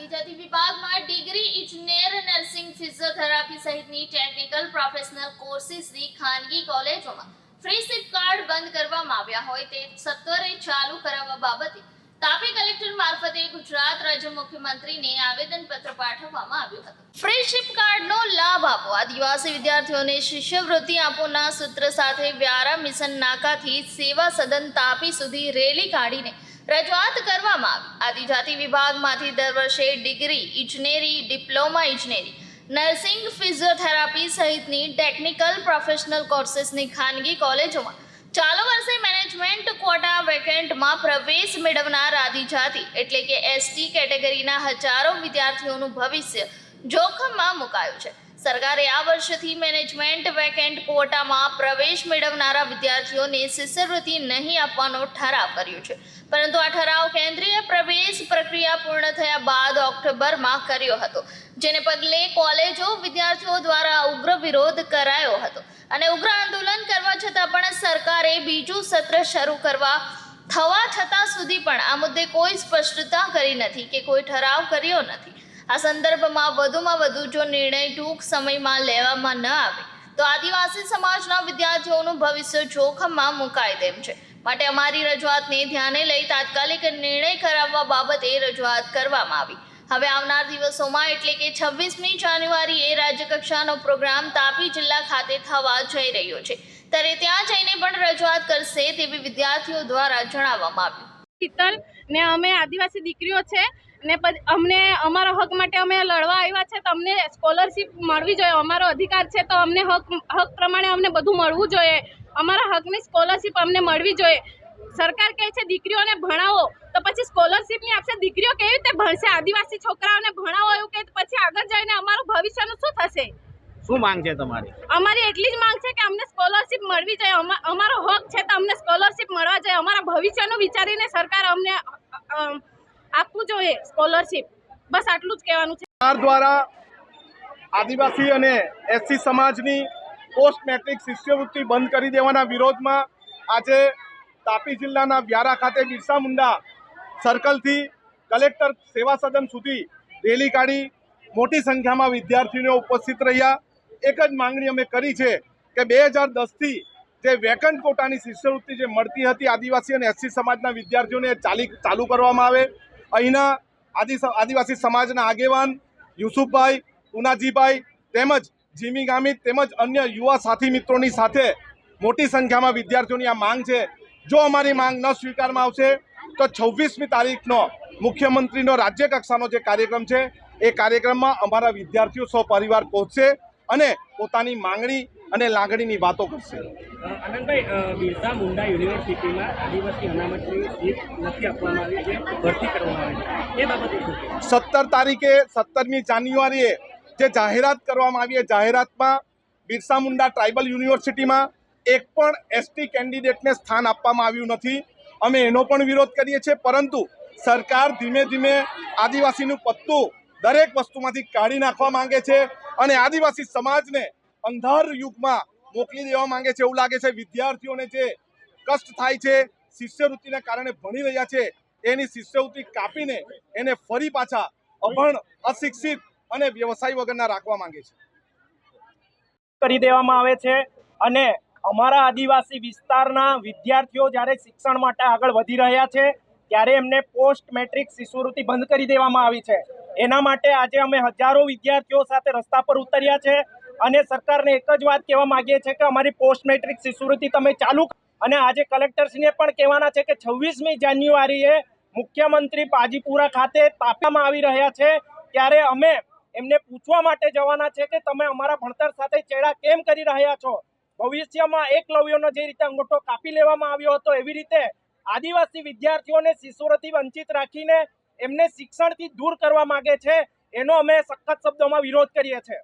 આદિજાતિ વિભાગમાં ડિગ્રી ઇજનેર, નર્સિંગ, ફિઝિયોથેરાપી સહિતની ટેકનિકલ પ્રોફેશનલ કોર્સિસની ખાનગી કોલેજોમાં ફ્રી સિપ કાર્ડ બંધ કરવામાં આવ્યા હોય તે સત્વરે ચાલુ કરાવવા બાબતે તાપી કલેક્ટર મારફતે ગુજરાત રાજ્ય મુખ્યમંત્રીને આવેદનપત્ર પાઠવવામાં આવ્યું હતું. ફ્રી કાર્ડનો લાભ આપો. આદિવાસી વિદ્યાર્થીઓને શિષ્યવૃત્તિ આપોના સૂત્ર સાથે વ્યારા મિશન નાકાથી સેવા સદન તાપી સુધી રેલી કાઢીને રજૂઆત કરવામાં આવી. આદિજાતિ વિભાગમાંથી દર વર્ષે ડિગ્રી, ઇજનેરી, ડિપ્લોમા ઇજનેરી, નર્સિંગ, ફિઝિયોથેરાપી સહિતની ટેકનિકલ પ્રોફેશનલ કોર્સિસની ખાનગી કોલેજોમાં ચાલુ વર્ષે મેનેજમેન્ટ કોટા વેકેન્ટમાં પ્રવેશ મેળવનાર આદિજાતિ એટલે કે એસટી કેટેગરીના હજારો વિદ્યાર્થીઓનું ભવિષ્ય જોખમમાં મુકાયું છે. સરકારે આ વર્ષથી મેનેજમેન્ટ વેકેન્ટ કોટામાં પ્રવેશ મેળવનારા વિદ્યાર્થીઓને શિષ્યવૃત્તિ નહીં આપવાનો ઠરાવ કર્યો છે. પરંતુ આ ઠરાવ કેન્દ્રીય પ્રવેશ પ્રક્રિયા પૂર્ણ થયા બાદ ઓક્ટોબરમાં કર્યો હતો, જેને પગલે કોલેજો વિદ્યાર્થીઓ દ્વારા ઉગ્ર વિરોધ કરાયો હતો. અને ઉગ્ર આંદોલન કરવા છતાં પણ સરકારે બીજું સત્ર શરૂ કરવા થવા છતાં સુધી પણ આ મુદ્દે કોઈ સ્પષ્ટતા કરી નથી કે કોઈ ઠરાવ કર્યો નથી. આ સંદર્ભમાં વધુમાં વધુ જો નિર્ણય ટૂંક સમયમાં લેવામાં ન આવે, તો આદિવાસી સમાજના વિદ્યાર્થીઓનું ભવિષ્ય જોખમમાં મુકાય તેમ છે. માટે અમારી રજૂઆતને ધ્યાને લઈ તાત્કાલિક નિર્ણય કરાવવા બાબતે રજૂઆત કરવામાં આવી. હવે આવનાર દિવસોમાં એટલે કે છવ્વીસમી જાન્યુઆરીએ રાજ્યકક્ષાનો પ્રોગ્રામ તાપી જિલ્લા ખાતે થવા જઈ રહ્યો છે. ત્યારે ત્યાં જઈને પણ રજૂઆત કરશે તેવી વિદ્યાર્થીઓ દ્વારા જણાવવામાં આવ્યું. શીતલ ને અમે આદિવાસી દીકરીઓ છે ને અમને અમારા હક માટે અમે લડવા આવ્યા છે તમને સ્કોલરશીપ મળવી જોઈએ અમારો અધિકાર છે તો અમને હક હક પ્રમાણે અમને બધું મળવું જોઈએ. અમારા હકની સ્કોલરશીપ અમને મળવી જોઈએ. સરકાર કહે છે દીકરીઓને ભણાવો. તો પછી સ્કોલરશીપની આપશે. દીકરીઓ કેવી રીતે ભણશે? આદિવાસી છોકરાઓને ભણાવો એવું કે પછી આગળ જઈને અમારું ભવિષ્યનું શું થશે? શું માંગ છે તમારી? અમારી એટલી જ માંગ છે કે અમને સ્કોલરશિપ મળવી જોઈએ. અમા- અમારો હક છે તો અમને જોઈએ અમારા ભવિષ્યનું વિચારીને સરકાર અમને આપવું જોઈએ સ્કોલરશીપ. બસ આટલું જ કહેવાનું છે. સરકાર દ્વારા આદિવાસી અને એસસી સમાજની પોસ્ટ મેટ્રિક શિષ્યવૃત્તિ બંધ કરી દેવાના વિરોધમાં આજે તાપી જિલ્લાના વ્યારા ખાતે બિરસા મુંડા સર્કલથી કલેક્ટર સેવા સદન સુધી રેલી કાઢી મોટી સંખ્યામાં વિદ્યાર્થીઓ ઉપસ્થિત રહ્યા. એક જ માંગણી અમે કરી છે કે બે હજાર દસથી જે વેકન્ટ કોટાની શિષ્યવૃત્તિ જે મળતી હતી આદિવાસી અને એસસી સમાજના વિદ્યાર્થીઓને ચાલી ચાલુ કરવામાં આવે. અહીંના આદિ આદિવાસી સમાજના આગેવાન યુસુફભાઈ, ઉનાજીભાઈ તેમજ જીમી ગામિત તેમજ અન્ય યુવા સાથી મિત્રોની સાથે મોટી સંખ્યામાં વિદ્યાર્થીઓની આ માંગ છે. જો અમારી માંગ ન સ્વીકારવામાં આવશે, તો છવ્વીસમી તારીખનો મુખ્યમંત્રીનો રાજ્ય કક્ષાનો જે કાર્યક્રમ છે, એ કાર્યક્રમમાં અમારા વિદ્યાર્થીઓ સપરિવાર પહોંચશે અને પોતાની માંગણી અને લાગણીની વાતો કરશે. આનંદભાઈ બિરસા મુંડા યુનિવર્સિટીમાં આદિવાસી અનામતની સીટ નથી આપવામાં આવી જે ભરતી કરવામાં આવી છે. એ બાબતે સત્તર તારીખે સત્તરમી જાન્યુઆરીએ જે જાહેરાત કરવામાં આવી એ જાહેરાતમાં બિરસા મુંડા ટ્રાઇબલ યુનિવર્સિટીમાં એક પણ એસટી કેન્ડિડેટને સ્થાન આપવામાં આવ્યું નથી. અમે એનો પણ વિરોધ કરીએ છીએ પરંતુ સરકાર ધીમે ધીમે આદિવાસીનું પત્તું દરેક વસ્તુમાંથી કાઢી નાખવા માંગે છે અને આદિવાસી સમાજને અંધાર યુગમાં મોકલી દેવા માંગે છે એવું લાગે છે. વિદ્યાર્થીઓને જે કષ્ટ થાય છે, શિષ્યવૃત્તિના કારણે ભણી રહ્યા છે, એની શિષ્યવૃત્તિ કાપીને એને ફરી પાછા અભણ, અશિક્ષિત અને વ્યવસાય વગરના રાખવા માંગે છે. કરી દેવામાં આવે છે અને અમારા આદિવાસી વિસ્તારના વિદ્યાર્થીઓ જ્યારે શિક્ષણ માટે આગળ વધી રહ્યા છે, ત્યારે એમને પોસ્ટ મેટ્રિક શિષ્યવૃત્તિ બંધ કરી દેવામાં આવી છે. એના માટે આજે અમે હજારો વિદ્યાર્થીઓ સાથે રસ્તા પર ઉતર્યા છે. અને સરકારને એક જ વાત કહેવા માંગીએ છીએ કે અમારી પોસ્ટ મેટ્રિક શિષ્યવૃત્તિ તમે ચાલુ અને આજે કલેક્ટરશ્રીને પણ કહેવાના છે કે છવ્વીસમી જાન્યુઆરીએ મુખ્યમંત્રી પાજીપુરા ખાતે તાપવામાં આવી રહ્યા છે. ત્યારે અમે એમને પૂછવા માટે જવાના છે કે તમે અમારા ભણતર સાથે ચેડા કેમ કરી રહ્યા છો? ભવિષ્યમાં એકલવ્યનો જે રીતે અંગૂઠો કાપી લેવામાં આવ્યો હતો એવી રીતે આદિવાસી વિદ્યાર્થીઓને શિષ્યવૃત્તિ વંચિત રાખીને એમને શિક્ષણથી દૂર કરવા માગે છે. એનો અમે સખત શબ્દોમાં વિરોધ કરીએ છીએ.